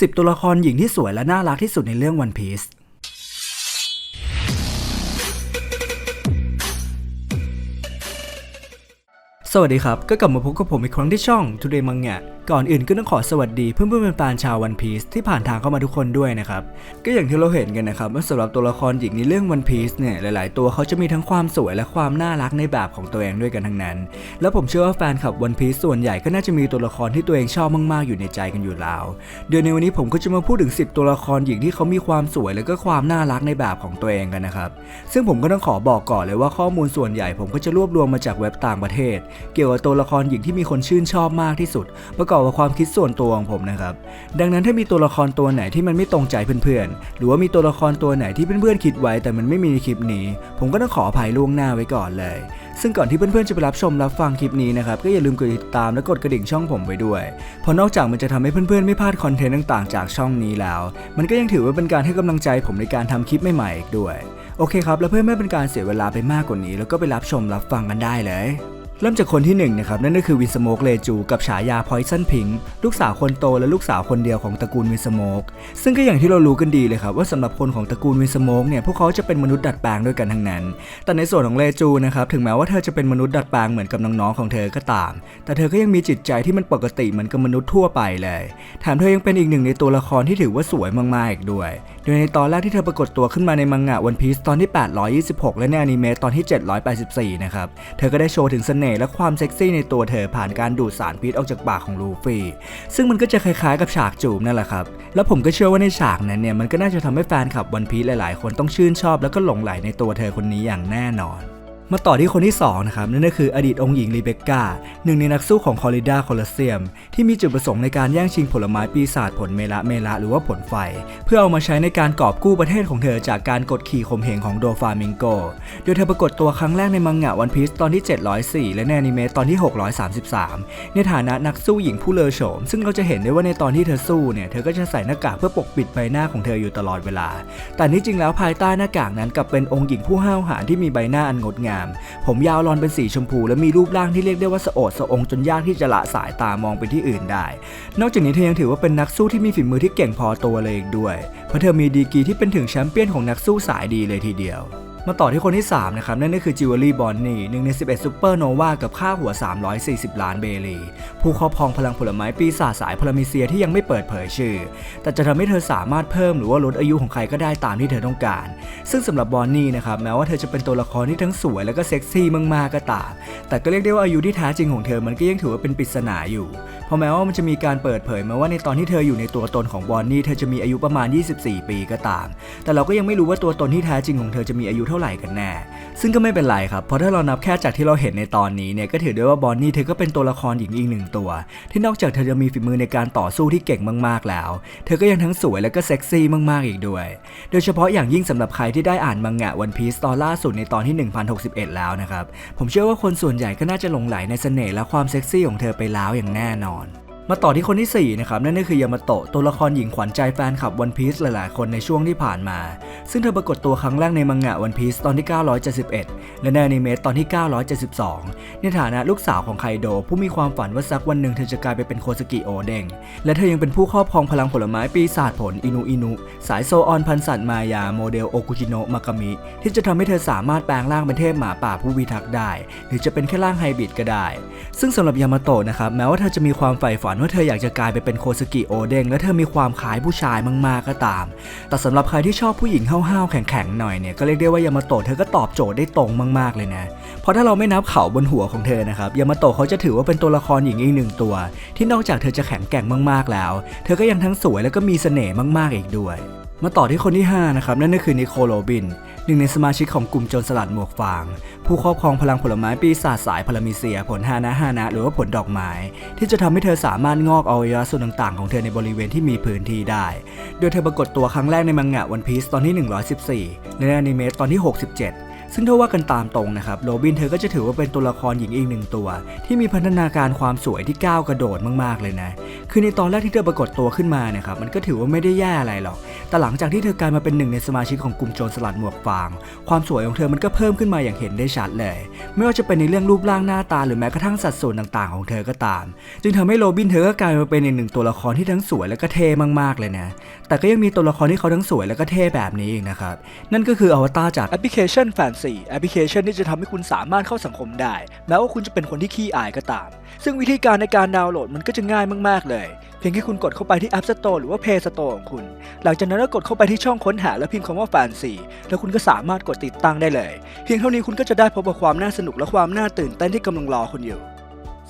10 ตัวละครหญิงที่สวยและน่ารักที่สุดในเรื่องวันพีซสวัสดีครับ ก็กลับมาพบกับผมอีกครั้งที่ช่อง Today Manga ก่อนอื่นก็ต้องขอสวัสดีเพื่อนเพื่อนๆแฟนชาว One Piece ที่ผ่านทางเข้ามาทุกคนด้วยนะครับก็อย่างที่เราเห็นกันนะครับว่าสำหรับตัวละครหญิงในเรื่อง One Piece เนี่ยหลาย ๆ ตัวเขาจะมีทั้งความสวยและความน่ารักในแบบของตัวเองด้วยกันทั้งนั้น แล้วผมเชื่อว่าแฟนคลับ One Piece ส่วนใหญ่ก็น่าจะมีตัวละครที่ตัวเองชอบมาก ๆ อยู่ในใจกันอยู่แล้วเดี๋ยวในวันนี้ผมก็จะมาพูดถึง 10 ตัวละครหญิงที่เขามีความสวยและก็ความน่ารักในแบบของตัวเองกันนะครับซึ่งผมก็ต้องขอบอกก่อนเลยว่าข้อมูลส่วนใหญ่ผมก็จะรวบรวมมาจากเว็บต่างประเทศ เกี่ยวกับตัวละครหญิงที่มีคนชื่นชอบมากที่สุด ประกอบกับความคิดส่วนตัวของผมนะครับ ดังนั้นถ้ามีตัวละครตัวไหนที่มันไม่ตรงใจเพื่อนๆ หรือว่ามีตัวละครตัวไหนที่เพื่อนๆคิดไว้ แต่มันไม่มีในคลิปนี้ ผมก็ต้องขออภัยล่วงหน้าไว้ก่อนเลย ซึ่งก่อนที่เพื่อนๆจะไปรับชมรับฟังคลิปนี้นะครับก็อย่าลืมกดติดตามและกดกระดิ่งช่องผมไว้ด้วย เพราะนอกจากมันจะทำให้เพื่อนๆไม่พลาดคอนเทนต์ต่างๆ จากช่องนี้แล้ว มันก็ยังถือว่าเป็นการให้กำลังใจผมในการทำคลิปใหม่ๆอีกด้วย โอเคครับ แล้วเพื่อไม่เป็นการเสียเวลาไปมากกว่านี้ แล้วก็ไปรับชมรับฟังกันได้เลย เริ่มจากคนที่หนึ่งนะครับนั่นก็คือวินสโมกเลจู กับฉายาพอยซันพิงลูกสาวคนโตและลูกสาวคนเดียวของตระกูลวินสโมกซึ่งก็อย่างที่เรารู้กันดีเลยครับว่าสำหรับคนของตระกูลวินสโมกเนี่ยพวกเขาจะเป็นมนุษย์ดัดแปลงด้วยกันทั้งนั้น แต่ในส่วนของเลจูนะครับถึงแม้ว่าเธอจะเป็นมนุษย์ดัดแปลงเหมือนกับน้องๆของเธอก็ตาม แต่เธอก็ยังมีจิตใจที่มันปกติเหมือนกับมนุษย์ทั่วไปเลยแถมเธอยังเป็นอีกหนึ่งในตัวละครที่ถือว่าสวยมากๆอีกด้วยโดยในตอนแรกที่เธอปรากฏตัวขึ้นมาในมังงะวันพีซตอนที่ 826 และในอนิเมะตอนที่ 784นะครับเธอก็ได้โชว์ถึงเสน่ห์และความเซ็กซี่ในตัวเธอผ่านการดูดสารพิษออกจากปากของลูฟี่ซึ่งมันก็จะคล้ายๆกับฉากจูบนั่นแหละครับ แล้วผมก็เชื่อว่าในฉากนั้นเนี่ยมันก็น่าจะทำให้แฟนคลับวันพีซหลายๆ คนต้องชื่นชอบ แล้วก็หลงไหลในตัวเธอคนนี้อย่างแน่นอน มาต่อที่คนที่2นะครับนั่นก็คืออดีตองค์หญิงรีเบคก้าหนึ่งในนักสู้ของคอริดาโคลอเซียม ที่มีจุดประสงค์ในการแย่งชิงผลไม้ปีศาจผลเมละเมละหรือว่าผลไฟ เพื่อเอามาใช้ในการกอบกู้ประเทศของเธอจากการกดขี่ข่มเหงของโดฟามิงโก โดยเธอปรากฏตัวครั้งแรกในมังงะวันพีซตอนที่ 704 และในอนิเมะตอนที่ 633 ในฐานะนักสู้หญิงผู้เลอโฉม ซึ่งเราจะเห็นได้ว่าในตอนที่เธอสู้เนี่ยเธอก็จะใส่หน้ากากเพื่อปกปิดใบหน้าของเธออยู่ตลอดเวลา แต่ที่จริงแล้วภายใต้หน้ากากนั้นกลับเป็นองค์หญิงผู้ห้าวหาญที่มีใบหน้าอันงดงามผมยาวลอนเป็นสีชมพู และมีรูปร่างที่เรียกได้ว่าสะโอดสะองจนยากที่จะละสายตามองไปที่อื่นได้ นอกจากนี้เธอยังถือว่าเป็นนักสู้ที่มีฝีมือที่เก่งพอตัวเลยอีกด้วย เพราะเธอมีดีกรีที่เป็นถึงแชมเปี้ยนของนักสู้สายดีเลยทีเดียว มาต่อที่คนที่ 3 นะครับ นั่นก็คือจิวเวลรี่บอนนี่หนึ่งใน11ซูเปอร์โนวากับค่าหัว 340 ล้านเบลีผู้ครอบครองพลังผลไม้ปีศาจสายพลามิเซียที่ยังไม่เปิดเผยชื่อ แต่จะทำให้เธอสามารถเพิ่มหรือว่าลดอายุของใครก็ได้ตามที่เธอต้องการ ซึ่งสำหรับบอนนี่นะครับแม้ว่าเธอจะเป็นตัวละครที่ทั้งสวยและก็เซ็กซี่มากๆก็ตาม แต่ก็เรียกได้ว่าอายุที่แท้จริงของเธอมันก็ยังถือว่าเป็นปริศนาอยู่เพราะแม้ว่ามันจะมีการเปิดเผยมาว่าในตอนที่เธออยู่ในตัวตนของบอนนี่เธอจะมีอายุประมาณ 24 ปีก็ตาม แต่เราก็ยังไม่รู้ว่าตัวตนที่แท้จริงของเธอจะมีอายุเท่าไหร่กันแน่ ซึ่งก็ไม่เป็นไรครับ เพราะถ้าเรานับแค่จากที่เราเห็นในตอนนี้เนี่ยก็ถือได้ว่าบอนนี่เธอก็เป็นตัวละครหญิงอีกหนึ่งตัว ที่นอกจากเธอจะมีฝีมือในการต่อสู้ที่เก่งมากๆแล้ว เธอก็ยังทั้งสวยและก็เซ็กซี่มากๆอีกด้วย โดยเฉพาะอย่างยิ่งสำหรับใครที่ได้อ่านมังงะวันพีซตอนล่าสุดในตอนที่ 1061 แล้วนะครับผมเชื่อว่าคนส่วนใหญ่ก็น่าจะหลงไหลในเสน่ห์และความเซ็กซี่ของเธอไปแล้วอย่างแน่นอน มาต่อที่คนที่ 4 นะครับ นั่นก็คือยามาโตะตัวละครหญิงขวัญใจแฟนคลับวันพีซหลาย ๆ คนในช่วงที่ผ่านมา ซึ่งเธอปรากฏตัวครั้งแรกในมังงะวันพีซตอนที่ 971 และในอนิเมะตอนที่ 972 ในฐานะลูกสาวของไคโด ผู้มีความฝันว่าสักวันหนึ่งเธอจะกลายไปเป็นโคสกิโอเดงและเธอยังเป็นผู้ครอบครองพลังผลไม้ปีศาจผลอินุอินุ สายโซออนพันสัตว์มายาโมเดลโอกุจิโนะมากามิที่จะทำให้เธอสามารถแปลงร่างเป็นเทพหมาป่าผู้พิทักษ์ได้ หรือจะเป็นแค่ร่างไฮบริดก็ได้ ซึ่งสำหรับยามาโตะนะครับแม้ว่าเธอจะมีความใฝ่ฝันว่าเธออยากจะกลายไปเป็นโคสกิโอเด้งและเธอมีความคล้ายผู้ชายมากๆก็ตาม แต่สำหรับใครที่ชอบผู้หญิงห้าวๆแข็งๆหน่อยเนี่ยก็เรียกได้ว่ายามาโตะเธอก็ตอบโจทย์ได้ตรงมากๆเลยนะ เพราะถ้าเราไม่นับเขาบนหัวของเธอนะครับยามาโตะเขาจะถือว่าเป็นตัวละครหญิงอีกหนึ่งตัว ที่นอกจากเธอจะแข็งแกร่งมากๆแล้ว เธอก็ยังทั้งสวยและก็มีเสน่ห์มากๆอีกด้วย มาต่อที่คนที่ห้านะครับ นั่นก็คือนิโคลโรบิน หนึ่งในสมาชิกของกลุ่มโจรสลัดหมวกฟาง ผู้ครอบครองพลังผลไม้ปีศาจสายพลามิเซีย ผลฮานะฮานะ หรือว่าผลดอกไม้ ที่จะทำให้เธอสามารถงอกอวัยวะส่วนต่างๆ ของเธอในบริเวณที่มีพื้นที่ได้ โดยเธอปรากฏตัวครั้งแรกในมังงะวันพีซตอนที่ 114 และในอนิเมะตอนที่ 67ซึ่งถ้าว่ากันตามตรงนะครับโรบินเธอก็จะถือว่าเป็นตัวละครหญิงอีกหนึ่งตัว ที่มีพัฒนาการความสวยที่ก้าวกระโดดมากๆเลยนะ คือในตอนแรกที่เธอปรากฏตัวขึ้นมาเนี่ยครับมันก็ถือว่าไม่ได้แย่อะไรหรอก แต่หลังจากที่เธอกลายมาเป็นหนึ่งในสมาชิกของกลุ่มโจรสลัดหมวกฟาง ความสวยของเธอมันก็เพิ่มขึ้นมาอย่างเห็นได้ชัดเลย ไม่ว่าจะเป็นในเรื่องรูปร่างหน้าตาหรือแม้กระทั่งสัดส่วนต่างๆ ของเธอก็ตาม จึงทำให้โรบินเธอก็กลายมาเป็นอีกหนึ่งตัวละครที่ทั้งสวยและก็เท่มากๆเลยนะ แต่ก็ยังมีตัวละครที่เขาทั้งสวยและก็เท่แบบนี้อีกนะครับ นั่นก็คืออวตารจากแอปพลิเคชันแฟนซีแอปพลิเคชันที่จะทำให้คุณสามารถเข้าสังคมได้ แม้ว่าคุณจะเป็นคนที่ขี้อายก็ตาม ซึ่งวิธีการในการดาวน์โหลดมันก็จะง่ายมากๆเลยเพียงแค่คุณกดเข้าไปที่ App Store หรือว่า Play Store ของคุณ หลังจากนั้นก็กดเข้าไปที่ช่องค้นหา แล้วพิมพ์คำว่าแฟนซีแล้วคุณก็สามารถกดติดตั้งได้เลย เพียงเท่านี้คุณก็จะได้พบกับความน่าสนุกและความน่าตื่นเต้นที่กำลังรอคุณอยู่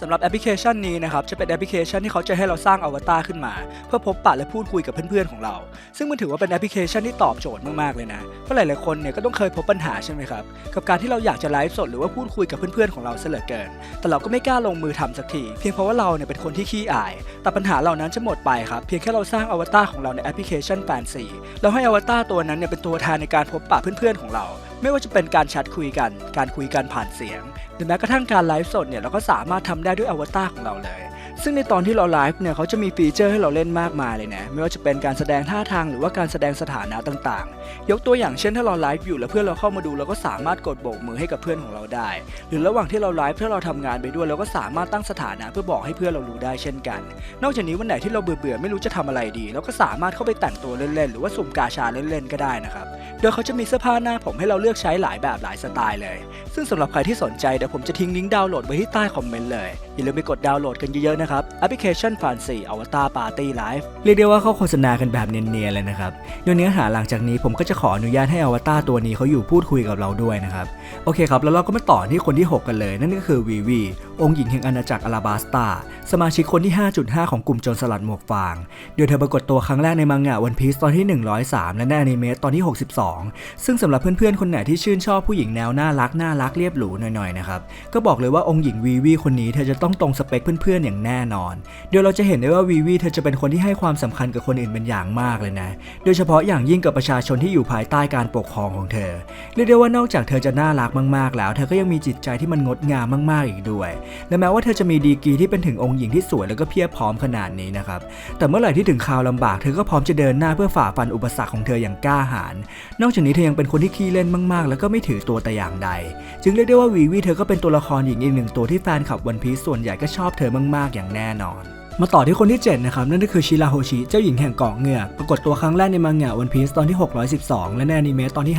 สำหรับแอปพลิเคชันนี้นะครับจะเป็นแอปพลิเคชันที่เขาจะให้เราสร้างอวตารขึ้นมา เพื่อพบปะและพูดคุยกับเพื่อนๆของเรา ซึ่งมันถือว่าเป็นแอปพลิเคชันที่ตอบโจทย์มากๆเลยนะเพราะหลายๆคนเนี่ยก็ต้องเคยพบปัญหาใช่ไหมครับกับการที่เราอยากจะไลฟ์สดหรือว่าพูดคุยกับเพื่อนๆของเราเสลือเกิน แต่เราก็ไม่กล้าลงมือทำสักทีเพียงเพราะว่าเราเนี่ยเป็นคนที่ขี้อาย แต่ปัญหาเหล่านั้นจะหมดไปครับเพียงแค่เราสร้างอวตารของเราในแอปพลิเคชันแฟนซีแล้วให้อวตารตัวนั้นเนี่ยเป็นตัวแทนในการพบปะเพื่อนๆของเรา ไม่ว่าจะเป็นการแชทคุยกัน การคุยกันผ่านเสียง หรือแม้กระทั่งการไลฟ์สดเนี่ยเราก็สามารถทำได้ด้วยอวตารของเราเลย ซึ่งในตอนที่เราไลฟ์เนี่ยเขาจะมีฟีเจอร์ให้เราเล่นมากมายเลยนะ ไม่ว่าจะเป็นการแสดงท่าทางหรือว่าการแสดงสถานะต่างๆ ยกตัวอย่างเช่นถ้าเราไลฟ์อยู่แล้วเพื่อนเราเข้ามาดูเราก็สามารถกดโบกมือให้กับเพื่อนของเราได้ หรือระหว่างที่เราไลฟ์ถ้าเราทำงานไปด้วยเราก็สามารถตั้งสถานะเพื่อบอกให้เพื่อนเรารู้ได้เช่นกัน นอกจากนี้วันไหนที่เราเบื่อๆไม่รู้จะทำอะไรดีเราก็สามารถเข้าไปแต่งตัวเล่นๆหรือว่าสุ่มกาชาเล่นๆก็ได้นะครับโดยเขาจะมีเสื้อผ้าหน้าผมให้เราเลือกใช้หลายแบบหลายสไตล์เลย ซึ่งสำหรับใครที่สนใจเดี๋ยวผมจะทิ้งลิงก์ดาวน์โหลดไว้ที่ใต้คอมเมนต์เลยอย่าลืมไปกดดาวน์โหลดกันเยอะๆนะครับแอปพลิเคชันฟานซีอวตารปาร์ตี้ไลฟ์เรียกได้ว่าเขาโฆษณากันแบบเนียนๆเลยนะครับโดยเนื้อหาหลังจากนี้ผมก็จะขออนุญาตให้อวตารตัวนี้เขาอยู่พูดคุยกับเราด้วยนะครับโอเคครับแล้วเราก็มาต่อที่คนที่ 6 กันเลย นั่นก็คือวีวีองค์หญิงแห่งอาณาจักรอลาบาสตาสมาชิกคนที่ 5.5 ของกลุ่มโจรสลัดหมวกฟางโดยเธอปรากฏตัวครั้งแรกในมังงะวันพีซตอนที่ 103 และในอนิเมะตอนที่ 62 ซึ่งสำหรับเพื่อนๆคนไหนที่ชื่นชอบผู้หญิงแนวน่ารักน่ารักเรียบหรูหน่อยๆนะครับก็บอกเลยว่าองค์หญิงวีวีคนนี้เธอจะต้องตรงสเปคเพื่อนๆอย่างแน่น่นอน เดี๋ยวเราจะเห็นได้ว่าวีวีเธอจะเป็นคนที่ให้ความสำคัญกับคนอื่นเป็นอย่างมากเลยนะ โดยเฉพาะอย่างยิ่งกับประชาชนที่อยู่ภายใต้การปกครองของเธอ เรียกได้ว่านอกจากเธอจะน่ารักมากๆ แล้ว เธอก็ยังมีจิตใจที่มันงดงามมากๆอีกด้วย และแม้ว่าเธอจะมีดีกรีที่เป็นถึงองค์หญิงที่สวยแล้วก็เพียบพร้อมขนาดนี้นะครับ แต่เมื่อไหร่ที่ถึงคราวลำบาก เธอก็พร้อมจะเดินหน้าเพื่อฝ่าฟันอุปสรรคของเธออย่างกล้าหาญ นอกจากนี้เธอยังเป็นคนที่ขี้เล่นมากๆ แล้วก็ไม่ถือตัวแต่อย่างใด จึงเรียกได้ว่าวีวีเธอก็เป็นตัวละครหญิงอีกหนึ่งตัวที่แฟนคลับวันพีซส่วนใหญ่ก็ชอบเธอมากๆอย่างแน่นอน มาต่อที่คนที่ 7 นะครับ นั่นก็คือชิราโฮชิ เจ้าหญิงแห่งเกาะเงือก ปรากฏตัวครั้งแรกในมังงะวันพีซตอนที่ 612 และในอนิเมะตอนที่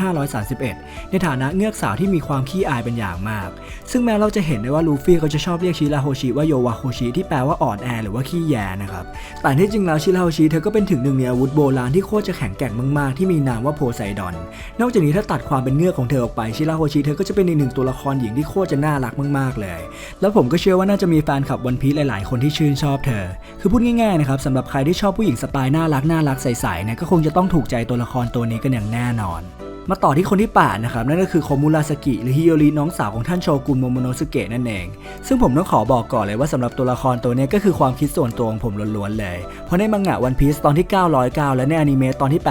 531 ในฐานะเงือกสาวที่มีความขี้อายเป็นอย่างมาก ซึ่งแม้เราจะเห็นได้ว่าลูฟี่เขาจะชอบเรียกชิราโฮชิว่าโยวาโฮชิที่แปลว่าอ่อนแอหรือว่าขี้แยนะครับ แต่ที่จริงแล้วชิราโฮชิเธอก็เป็นถึงหนึ่งในอาวุธโบราณที่โคตรจะแข็งแกร่งมากๆ ที่มีนามว่าโพไซดอน นอกจากนี้ถ้าตัดความเป็นเงือกของเธอออกไปชิราโฮชิเธอก็จะเป็นอีกหนึ่งตัวละครหญิงที่โคตรจะน่ารักมากๆ เลย แล้วผมก็เชื่อว่าน่าจะมีแฟนคลับวันพีซหลาย ๆ คนที่ชื่นชอบเธอคือพูดง่ายๆนะครับสำหรับใครที่ชอบผู้หญิงสไตล์น่ารักน่ารักใสๆเนี่ยก็คงจะต้องถูกใจตัวละครตัวนี้กันอย่างแน่นอน มาต่อที่คนที่8นะครับนั่นก็คือโคมุราสกิหรือฮิโยริน้องสาวของท่านโชกุนโมโมโนสุเกะนั่นเอง ซึ่งผมต้องขอบอกก่อนเลยว่าสำหรับตัวละครตัวนี้ก็คือความคิดส่วนตัวของผมล้วนๆเลย เพราะในมังงะวันพีซตอนที่ 909 และในอนิเมะตอนที่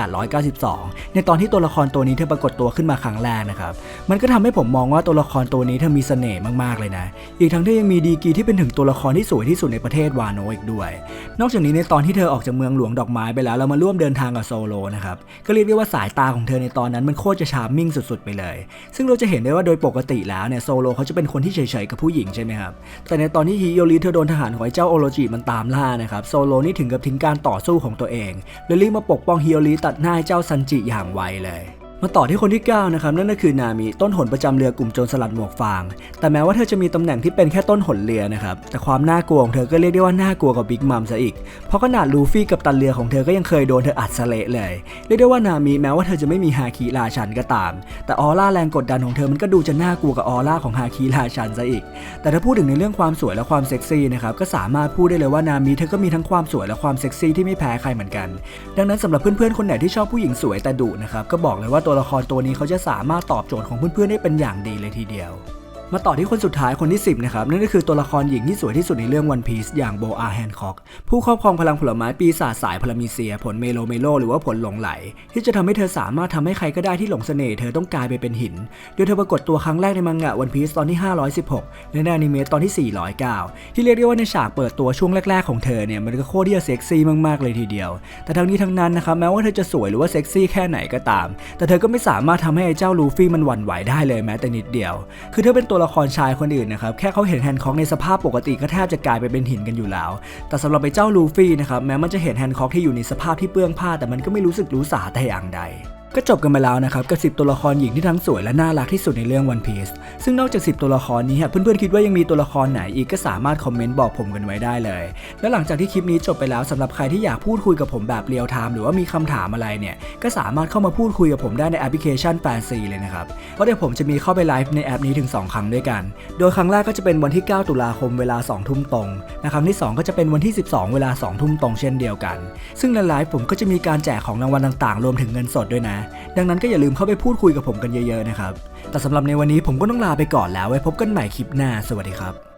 892 ในตอนที่ตัวละครตัวนี้เธอปรากฏตัวขึ้นมาครั้งแรกนะครับมันก็ทำให้ผมมองว่าตัวละครตัวนี้เธอมีเสน่ห์มากๆเลยนะ อีกทั้งที่ยังมีดีกีที่เป็นถึงตัวละครที่สวยที่สุดในประเทศวาโนอีกด้วย นอกจากนี้ในตอนที่เธอออกจากเมืองหลวงดอกไม้ไปแล้วเรามาร่วมเดินทางกับโซโลนะครับก็เรียกได้ว่าสายตาของเธอในตอนนั้นมันโคตรจะชาร์มมิ่งสุดๆไปเลย ซึ่งเราจะเห็นได้ว่าโดยปกติแล้วเนี่ยโซโลเขาจะเป็นคนที่เฉยๆกับผู้หญิงใช่ไหมครับแต่ในตอนที่ฮิโยริเธอโดนทหารของไอ้เจ้าโอโรจิมันตามล่านะครับโซโลนี่ถึงกับทิ้งการต่อสู้ของตัวเองเลยรีบมาปกป้องฮิโยริตัดหน้าไอ้เจ้าซันจิอย่างไวเลย มาต่อที่คนที่ 9 นะครับ นั่นก็คือนามิต้นหนประจำเรือกลุ่มโจรสลัดหมวกฟาง แต่แม้ว่าเธอจะมีตำแหน่งที่เป็นแค่ต้นหนเรือนะครับ แต่ความน่ากลัวของเธอก็เรียกได้ว่าน่ากลัวกว่าบิ๊กมัมซะอีก เพราะขนาดลูฟี่กับตันเรือของเธอก็ยังเคยโดนเธออัดสเละเลย เรียกได้ว่านามิแม้ว่าเธอจะไม่มีฮาคิราชันก็ตาม แต่ออร่าแรงกดดันของเธอมันก็ดูจะน่ากลัวกับออร่าของฮาคิราชันซะอีก แต่ถ้าพูดถึงในเรื่องความสวยและความเซ็กซี่นะครับ ก็สามารถพูดได้เลยว่านามิเธอก็มีทั้งความสวยและความเซ็กซี่ที่ไม่แพ้ใครเหมือนกัน ดังนั้นสำหรับเพื่อนๆคนไหนที่ชอบผู้หญิงสวยแต่ดุนะครับก็บอกเลยว่าตัวละครตัวนี้เขาจะสามารถตอบโจทย์ของเพื่อนๆได้เป็นอย่างดีเลยทีเดียว มาต่อที่คนสุดท้ายคนที่ 10 นะครับ นั่นก็คือตัวละครหญิงที่สวยที่สุดในเรื่อง One Piece อย่างโบอาแฮนคอกผู้ครอบครองพลังผลไม้ปีศาจสายพลามีเซีย ผลเมโลเมโลหรือว่าผลหลงไหล ที่จะทำให้เธอสามารถทำให้ใครก็ได้ที่หลงเสน่ห์เธอต้องกลายไปเป็นหิน โดยเธอปรากฏตัวครั้งแรกในมังงะ One Piece ตอนที่ 516 และในอนิเมะตอนที่ 409 ที่เรียกได้ว่าในฉากเปิดตัวช่วงแรก ๆ ของเธอเนี่ยมันก็โคตรที่จะเซ็กซี่มากๆเลยทีเดียว แต่ทั้งนี้ทั้งนั้นนะครับแม้ว่าเธอจะสวยหรือว่าเซ็กซี่แค่ไหนก็ตาม แต่เธอก็ไม่สามารถทำให้ไอ้เจ้าลูฟี่มันหวั่นไหวได้เลยแม้แต่นิดเดียว คือเธอเป็นตัวละครชายคนอื่นนะครับแค่เขาเห็นแฮนด์คอกในสภาพปกติก็แทบจะกลายไปเป็นหินกันอยู่แล้ว แต่สำหรับไอ้เจ้าลูฟี่นะครับแม้มันจะเห็นแฮนด์คอกที่อยู่ในสภาพที่เปื้องผ้า แต่มันก็ไม่รู้สึกรู้สาแต่อย่างใด ก็จบกันไปแล้วนะครับกับ 10 ตัวละครหญิงที่ทั้งสวยและน่ารักที่สุดในเรื่อง One Piece ซึ่งนอกจาก 10 ตัวละครนี้ฮะเพื่อนๆคิดว่ายังมีตัวละครไหนอีกก็สามารถคอมเมนต์บอกผมกันไว้ได้เลย แล้วหลังจากที่คลิปนี้จบไปแล้วสำหรับใครที่อยากพูดคุยกับผมแบบเรียลไทม์หรือว่ามีคำถามอะไรเนี่ยก็สามารถเข้ามาพูดคุยกับผมได้ในแอปพลิเคชันแปด4เลยนะครับเพราะเดี๋ยวผมจะมีเข้าไปไลฟ์ในแอปนี้ถึง 2 ครั้งด้วยกัน โดยครั้งแรกก็จะเป็นวันที่ 9 ตุลาคมเวลา 2 ทุ่มตรงและครั้งที่ 2 ก็จะเป็นวันที่ 12 เวลา 2 ทุ่มตรงเช่นเดียวกัน ซึ่งในไลฟ์ผมก็จะมีการแจกของรางวัลต่างๆ รวมถึงเงินสดด้วยนะดังนั้นก็อย่าลืมเข้าไปพูดคุยกับผมกันเยอะๆนะครับ แต่สำหรับในวันนี้ผมก็ต้องลาไปก่อนแล้วไว้พบกันใหม่คลิปหน้า สวัสดีครับ